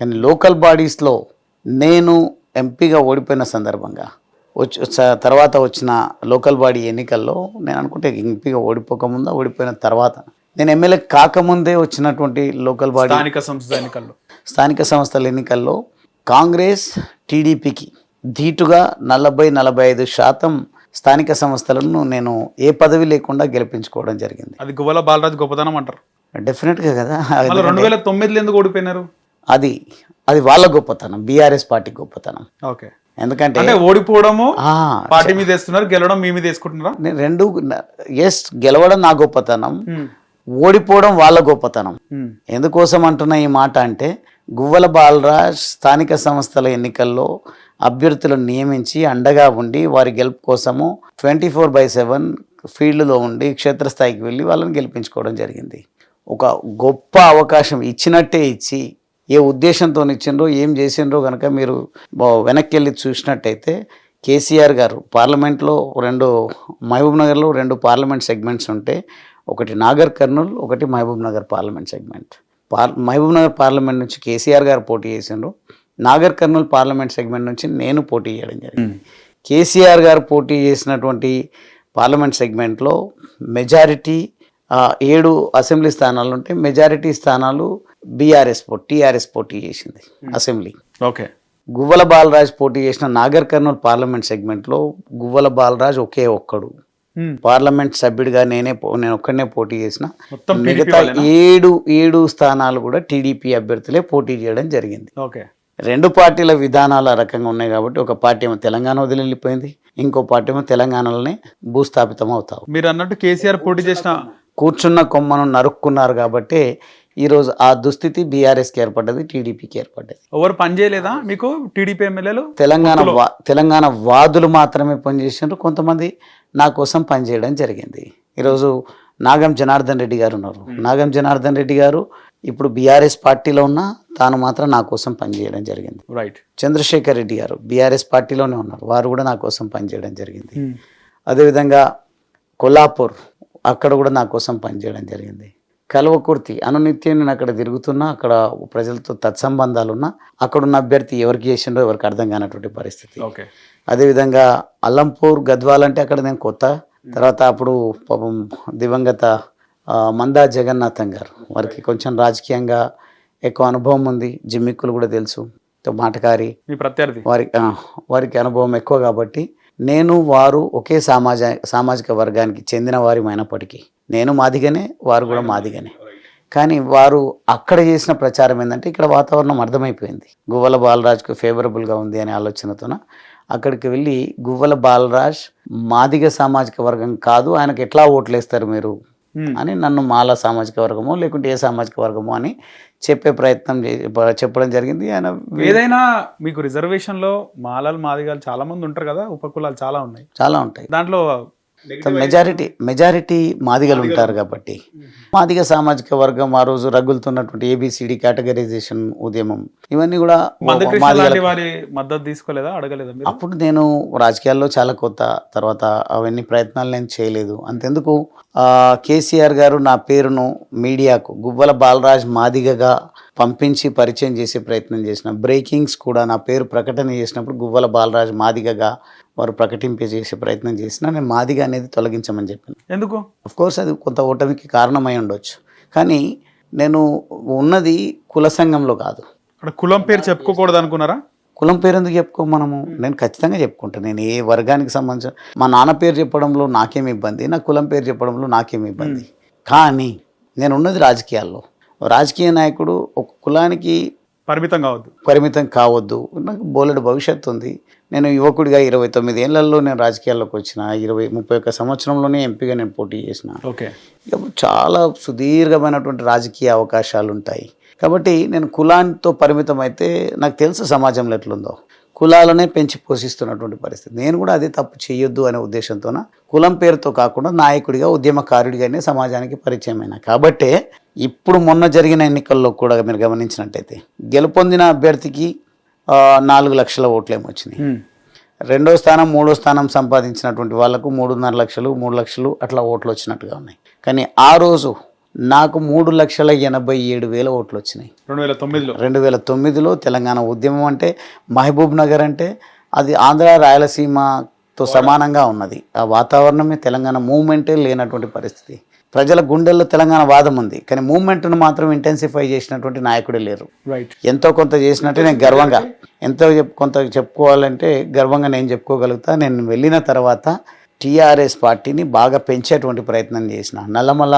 కానీ లోకల్ బాడీస్లో నేను ఎంపీగా ఓడిపోయిన సందర్భంగా వచ్చి తర్వాత వచ్చిన లోకల్ బాడీ ఎన్నికల్లో నేను అనుకుంటే ఎంపీగా ఓడిపోకముందా ఓడిపోయిన తర్వాత నేను ఎమ్మెల్యే కాకముందే వచ్చినటువంటి లోకల్ బాడీ స్థానిక సంస్థ ఎన్నికల్లో. స్థానిక సంస్థల ఎన్నికల్లో కాంగ్రెస్ టీడీపీకి ధీటుగా నలభై నలభై ఐదు శాతం స్థానిక సంస్థలను నేను ఏ పదవి లేకుండా గెలిపించుకోవడం జరిగింది. అది గువ్వల బాలరాజు గొప్పతనం అంటారు. డెఫినెట్గా కదా. రెండు వేల తొమ్మిదిలో ఎందుకు ఓడిపోయినారు? అది అది వాళ్ళ గొప్పతనం బీఆర్ఎస్ పార్టీ గొప్పతనం. ఓకే. ఎందుకంటే ఓడిపోవడము పార్టీ మీద వేస్తున్నారు గెలవడం మీ మీద వేసుకుంటున్నారా? నేను రెండు ఎస్ గెలవడం నా గొప్పతనం ఉమ్, ఓడిపోవడం వాళ్ళ గొప్పతనం. ఉమ్, ఎందుకోసం అంటున్న ఈ మాట అంటే గువ్వల బాలరాజ్ స్థానిక సంస్థల ఎన్నికల్లో అభ్యర్థులను నియమించి అండగా ఉండి వారి గెలుపు కోసము ట్వంటీ ఫోర్ బై సెవెన్ ఫీల్డ్లో ఉండి క్షేత్రస్థాయికి వెళ్ళి వాళ్ళని గెలిపించుకోవడం జరిగింది. ఒక గొప్ప అవకాశం ఇచ్చినట్టే ఇచ్చి ఏ ఉద్దేశంతో ఇచ్చిండ్రో ఏం చేసిండ్రో కనుక మీరు వెనక్కి వెళ్ళి చూసినట్టయితే కేసీఆర్ గారు పార్లమెంట్లో రెండు మహబూబ్ నగర్లో రెండు పార్లమెంట్ సెగ్మెంట్స్ ఉంటే ఒకటి నాగర్ కర్నూల్ ఒకటి మహబూబ్ నగర్ పార్లమెంట్ సెగ్మెంట్. పార్ మహబూబ్ నగర్ పార్లమెంట్ నుంచి కేసీఆర్ గారు పోటీ చేసిండ్రు. నాగర్ కర్నూల్ పార్లమెంట్ సెగ్మెంట్ నుంచి నేను పోటీ చేయడం జరిగింది. కేసీఆర్ గారు పోటీ చేసినటువంటి పార్లమెంట్ సెగ్మెంట్లో మెజారిటీ ఏడు అసెంబ్లీ స్థానాలు ఉంటే మెజారిటీ స్థానాలు బీఆర్ఎస్ పోటీ టీఆర్ఎస్ పోటీ చేసింది అసెంబ్లీ. ఓకే. గువ్వల బాలరాజ్ పోటీ చేసిన నాగర్ కర్నూల్ పార్లమెంట్ సెగ్మెంట్లో గువ్వల బాలరాజ్ ఒకే ఒక్కడు. ఉమ్, పార్లమెంట్ సభ్యుడిగా నేనే నేను ఒక్కడనే పోటీ చేసిన. మిగతా? ఏడు ఏడు స్థానాలు కూడా టీడీపీ అభ్యర్థులే పోటీ చేయడం జరిగింది. ఓకే. రెండు పార్టీల విధానాలు ఆ రకంగా ఉన్నాయి కాబట్టి ఒక పార్టీ ఏమో తెలంగాణ వదిలి వెళ్ళిపోయింది ఇంకో పార్టీ ఏమో తెలంగాణలోనే భూస్థాపితం అవుతావు మీరు అన్నట్టు కేసీఆర్ పోటీ చేసిన కూర్చున్న కొమ్మను నరుక్కున్నారు కాబట్టి ఈరోజు ఆ దుస్థితి బీఆర్ఎస్కి ఏర్పడ్డది టీడీపీకి ఏర్పడ్డది. ఎవరు పని చేయలేదా మీకు టీడీపీ ఎమ్మెల్యేలు? తెలంగాణ తెలంగాణ వాదులు మాత్రమే పనిచేసినారు కొంతమంది నా కోసం పనిచేయడం జరిగింది. ఈరోజు నాగం జనార్దన్ రెడ్డి గారు ఉన్నారు. నాగం జనార్దన్ రెడ్డి గారు ఇప్పుడు బీఆర్ఎస్ పార్టీలో ఉన్న తాను మాత్రం నా కోసం పనిచేయడం జరిగింది. రైట్ చంద్రశేఖర్ రెడ్డి గారు బీఆర్ఎస్ పార్టీలోనే ఉన్నారు. వారు కూడా నా కోసం పనిచేయడం జరిగింది. అదేవిధంగా కొల్లాపూర్ అక్కడ కూడా నా కోసం పనిచేయడం జరిగింది. కల్వకుర్తి అనునిత్యం నేను అక్కడ తిరుగుతున్నా అక్కడ ప్రజలతో తత్సంబంధాలు ఉన్నా అక్కడున్న అభ్యర్థి ఎవరికి చేసిండో ఎవరికి అర్థం కానటువంటి పరిస్థితి. ఓకే. అదేవిధంగా అల్లంపూర్ గద్వాల్ అంటే అక్కడ నేను కొత్త. తర్వాత అప్పుడు పాపం దివంగత మందా జగన్నాథం గారు. వారికి కొంచెం రాజకీయంగా ఎక్కువ అనుభవం ఉంది. జిమ్మిక్కులు కూడా తెలుసు. మాటకారి. ప్రత్యర్థి. వారి వారికి అనుభవం ఎక్కువ కాబట్టి నేను వారు ఒకే సమాజ సామాజిక వర్గానికి చెందిన వారిమైనప్పటికీ నేను మాదిగనే వారు కూడా మాదిగనే. కానీ వారు అక్కడ చేసిన ప్రచారం ఏంటంటే ఇక్కడ వాతావరణం అర్థమైపోయింది. గువ్వల బాలరాజ్కు ఫేవరబుల్గా ఉంది అనే ఆలోచనతోన అక్కడికి వెళ్ళి గువ్వల బాలరాజ్ మాదిగ సామాజిక వర్గం కాదు ఆయనకు ఎట్లా ఓట్లు వేస్తారు మీరు అని నన్ను మాల సామాజిక వర్గమో లేకుంటే ఏ సామాజిక వర్గమో అని చెప్పే ప్రయత్నం చే- చెప్పడం జరిగింది. ఆయన ఏదైనా మీకు రిజర్వేషన్లో మాలలు మాదిగాలు చాలా మంది ఉంటారు కదా ఉపకులాలు చాలా ఉన్నాయి. చాలా ఉంటాయి. దాంట్లో మెజారిటీ మెజారిటీ మాదిగలు ఉంటారు కాబట్టి. మాదిగ సామాజిక వర్గం ఆ రోజు రగులుతున్నటువంటి ఏబిసిడి కేటగరైజేషన్ ఉద్యమం. ఇవన్నీ కూడా మద్దతు తీసుకోలేదా? అడగలేదా అప్పుడు నేను రాజకీయాల్లో చాలా కొత్త తర్వాత అవన్నీ ప్రయత్నాలు నేను చేయలేదు. అంతెందుకు కేసీఆర్ గారు నా పేరును మీడియాకు గువ్వల బాలరాజ్ మాదిగగా పంపించి పరిచయం చేసే ప్రయత్నం చేసిన. బ్రేకింగ్స్ కూడా నా పేరు ప్రకటన చేసినప్పుడు గువ్వల బాలరాజ్ మాదిగగా వారు ప్రకటింపే చేసే ప్రయత్నం చేసిన. నేను మాదిగ అనేది తొలగించమని చెప్పాను. ఎందుకు? కోర్స్ అది కొంత ఓటమికి కారణమై ఉండొచ్చు. కానీ నేను ఉన్నది కుల సంఘంలో కాదు. అక్కడ కులం పేరు చెప్పుకోకూడదు అనుకున్నారా? కులం పేరు ఎందుకు చెప్పుకో మనము? నేను ఖచ్చితంగా చెప్పుకుంటాను నేను ఏ వర్గానికి సంబంధించిన మా నాన్న పేరు చెప్పడంలో నాకేం ఇబ్బంది నా కులం పేరు చెప్పడంలో నాకేం ఇబ్బంది. కానీ నేను ఉన్నది రాజకీయాల్లో. రాజకీయ నాయకుడు ఒక కులానికి పరిమితం కావద్దు. పరిమితం కావద్దు. నాకు బోలెడు భవిష్యత్తు ఉంది. నేను యువకుడిగా ఇరవై తొమ్మిది ఏళ్ళలో నేను రాజకీయాల్లోకి వచ్చిన ఇరవై ముప్పై ఒక్క సంవత్సరంలోనే ఎంపీగా నేను పోటీ చేసిన. ఓకే. చాలా సుదీర్ఘమైనటువంటి రాజకీయ అవకాశాలు ఉంటాయి. కాబట్టి నేను కులాంతో పరిమితం అయితే నాకు తెలుసు సమాజంలో ఎట్లుందో. కులాలనే పెంచి పోషిస్తున్నటువంటి పరిస్థితి. నేను కూడా అదే తప్పు చేయొద్దు అనే ఉద్దేశంతోన కులం పేరుతో కాకుండా నాయకుడిగా ఉద్యమకారుడిగానే సమాజానికి పరిచయం అయినా కాబట్టే ఇప్పుడు మొన్న జరిగిన ఎన్నికల్లో కూడా మీరు గమనించినట్టయితే గెలుపొందిన అభ్యర్థికి నాలుగు లక్షల ఓట్లేమో వచ్చినాయి. రెండో స్థానం మూడో స్థానం సంపాదించినటువంటి వాళ్ళకు మూడున్నర లక్షలు మూడు లక్షలు అట్లా ఓట్లు వచ్చినట్టుగా ఉన్నాయి. కానీ ఆ రోజు నాకు మూడు లక్షల ఎనభై ఏడు వేల ఓట్లు వచ్చినాయి. రెండు వేల తొమ్మిదిలో? రెండు వేల తొమ్మిదిలో తెలంగాణ ఉద్యమం అంటే మహబూబ్ నగర్ అంటే అది ఆంధ్ర రాయలసీమతో సమానంగా ఉన్నది. ఆ వాతావరణమే తెలంగాణ మూమెంటే లేనటువంటి పరిస్థితి. ప్రజల గుండెల్లో తెలంగాణ వాదం ఉంది. కానీ మూమెంట్ను మాత్రం ఇంటెన్సిఫై చేసినటువంటి నాయకుడే లేరు. రైట్ ఎంతో కొంత చేసినట్టే నేను గర్వంగా ఎంతో కొంత చెప్పుకోవాలంటే గర్వంగా నేను చెప్పుకోగలుగుతా. నేను వెళ్ళిన తర్వాత టీఆర్ఎస్ పార్టీని బాగా పెంచేటువంటి ప్రయత్నం చేసిన. నల్లమల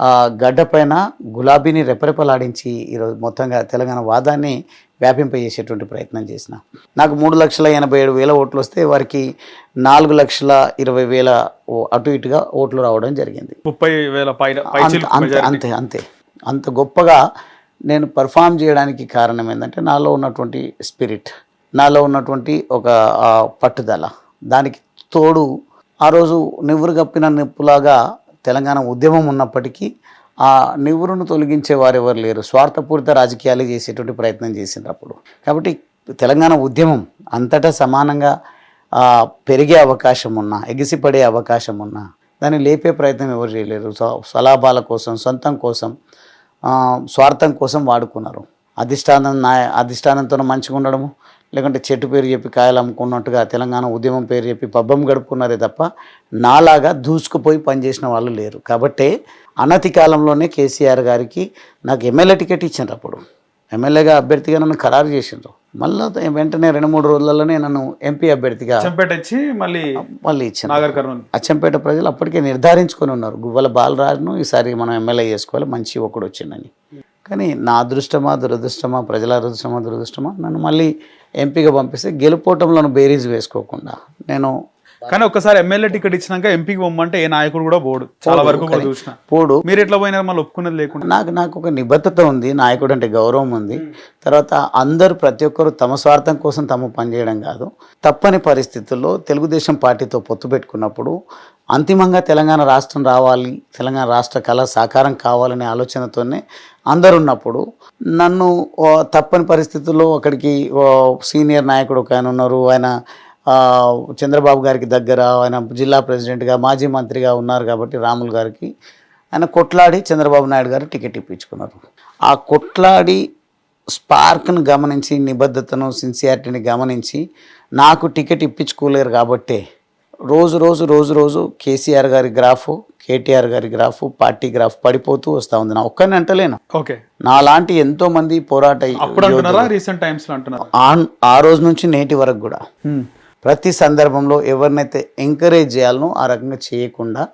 ఆ, గడ్డపైన గులాబీని రెపరెపలాడించి ఈరోజు మొత్తంగా తెలంగాణ వాదాన్ని వ్యాపింపజేసేటువంటి ప్రయత్నం చేసిన. నాకు మూడు లక్షల ఎనభై ఏడు వేల ఓట్లు వస్తే వారికి నాలుగు లక్షల ఇరవై వేల అటు ఇటుగా ఓట్లు రావడం జరిగింది. ముప్పై వేల పైన అంత- అంతే. అంతే అంతే. గొప్పగా నేను పర్ఫామ్ చేయడానికి కారణం ఏంటంటే నాలో ఉన్నటువంటి స్పిరిట్ నాలో ఉన్నటువంటి ఒక పట్టుదల. దానికి తోడు ఆ రోజు నివ్వురు కప్పిన నిప్పులాగా తెలంగాణ ఉద్యమం ఉన్నప్పటికీ ఆ నివ్వురును తొలగించే వారు ఎవరు లేరు. స్వార్థపూరిత రాజకీయాలు చేసేటువంటి ప్రయత్నం చేసిండ్రు అప్పుడు. కాబట్టి తెలంగాణ ఉద్యమం అంతటా సమానంగా పెరిగే అవకాశం ఉన్నా ఎగిసిపడే అవకాశం ఉన్నా దాన్ని లేపే ప్రయత్నం ఎవరు చేయలేరు. స్వలాభాల కోసం సొంతం కోసం స్వార్థం కోసం వాడుకున్నారు. అధిష్టానం నా అధిష్టానంతో మంచిగా ఉండడము లేకుంటే చెట్టు పేరు చెప్పి కాయలు అమ్ముకున్నట్టుగా తెలంగాణ ఉద్యమం పేరు చెప్పి పబ్బం గడుపుకున్నారే తప్ప నాలాగా దూసుకుపోయి పనిచేసిన వాళ్ళు లేరు. కాబట్టే అనతి కాలంలోనే కేసీఆర్ గారికి నాకు ఎమ్మెల్యే టికెట్ ఇచ్చిండ్రు అప్పుడు. ఎమ్మెల్యేగా అభ్యర్థిగా నన్ను ఖరారు చేసిండ్రు. మళ్ళీ వెంటనే రెండు మూడు రోజులలోనే నన్ను ఎంపీ అభ్యర్థిగా ఇచ్చి మళ్ళీ మళ్ళీ కర్నూలు. అచ్చంపేట ప్రజలు అప్పటికే నిర్ధారించుకొని ఉన్నారు. గువ్వల బాలరాజును ఈసారి మనం ఎమ్మెల్యే చేసుకోవాలి. మంచి ఒకడు వచ్చిందని కానీ నా అదృష్టమా దురదృష్టమా ప్రజల అదృష్టమా దురదృష్టమా నన్ను మళ్ళీ ఎంపీగా పంపిస్తే గెలుపోవటంలో బేరీజ్ వేసుకోకుండా నేను కానీ ఒక్కసారి ఎమ్మెల్యే టికెట్ ఇచ్చినాక ఎంపీకి పొమ్మంటే ఏ నాయకుడు కూడా పోడు. చాలా వరకు చూసిన. పోడు. మీరు ఎట్లా పోయినారు మళ్ళీ ఒప్పుకున్నది లేకుండా. నాకు నాకు ఒక నిబద్ధత ఉంది నాయకుడు అంటే గౌరవం ఉంది. తర్వాత అందరూ ప్రతి ఒక్కరు తమ స్వార్థం కోసం తమ పనిచేయడం కాదు. తప్పని పరిస్థితుల్లో తెలుగుదేశం పార్టీతో పొత్తు పెట్టుకున్నప్పుడు అంతిమంగా తెలంగాణ రాష్ట్రం రావాలి తెలంగాణ రాష్ట్ర కళ సాకారం కావాలనే ఆలోచనతోనే అందరు ఉన్నప్పుడు నన్ను తప్పని పరిస్థితుల్లో అక్కడికి ఓ, సీనియర్ నాయకుడు ఒక ఆయన ఉన్నారు. ఆయన చంద్రబాబు గారికి దగ్గర ఆయన జిల్లా ప్రెసిడెంట్గా మాజీ మంత్రిగా ఉన్నారు కాబట్టి రాములు గారికి. ఆయన కొట్లాడి చంద్రబాబు నాయుడు గారు టికెట్ ఇప్పించుకున్నారు. ఆ కొట్లాడి స్పార్క్ను గమనించి నిబద్ధతను సిన్సియారిటీని గమనించి నాకు టికెట్ ఇప్పించుకోలేరు కాబట్టే రోజు రోజు రోజు రోజు కేసీఆర్ గారి గ్రాఫ్ కేటీఆర్ గారి గ్రాఫ్ పార్టీ గ్రాఫ్ పడిపోతూ వస్తూ ఉంది. నా ఒక్కరిని అంటలేను. ఓకే. నాలాంటి ఎంతో మంది పోరాట రీసెంట్ టైమ్స్ ఆ రోజు నుంచి నేటి వరకు కూడా. ప్రతి సందర్భంలో ఎవరినైతే ఎంకరేజ్ చేయాలనో ఆ రకంగా చేయకుండా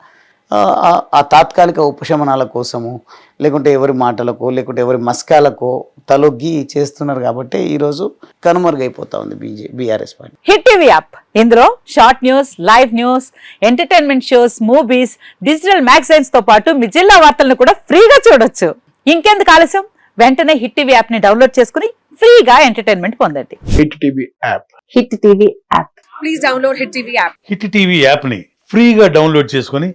ఆ, ఆ- ఆ తాత్కాలిక ఉపశమనాల కోసము లేకుంటే ఎవరి మాటలకో లేకుంటే ఎవరి మస్కాలకో తలొగ్గి చేస్తున్నారు కాబట్టి ఈరోజు కనుమరుగైపోతా ఉంది B J BRS party. Hit TV app. ఇందులో short news live news entertainment shows movies digital మ్యాగజైన్స్తో పాటు మీ జిల్లా వార్తలను కూడా ఫ్రీగా చూడొచ్చు. ఇంకెందుకు ఆలస్యం? వెంటనే హిట్ టీవీ యాప్ని డౌన్లోడ్ చేసుకుని ఫ్రీగా ఎంటర్టైన్మెంట్ పొందండి. Hit TV app. Hit TV app. Please download Hit TV app. Hit TV యాప్ని ఫ్రీగా డౌన్లోడ్ చేసుకొని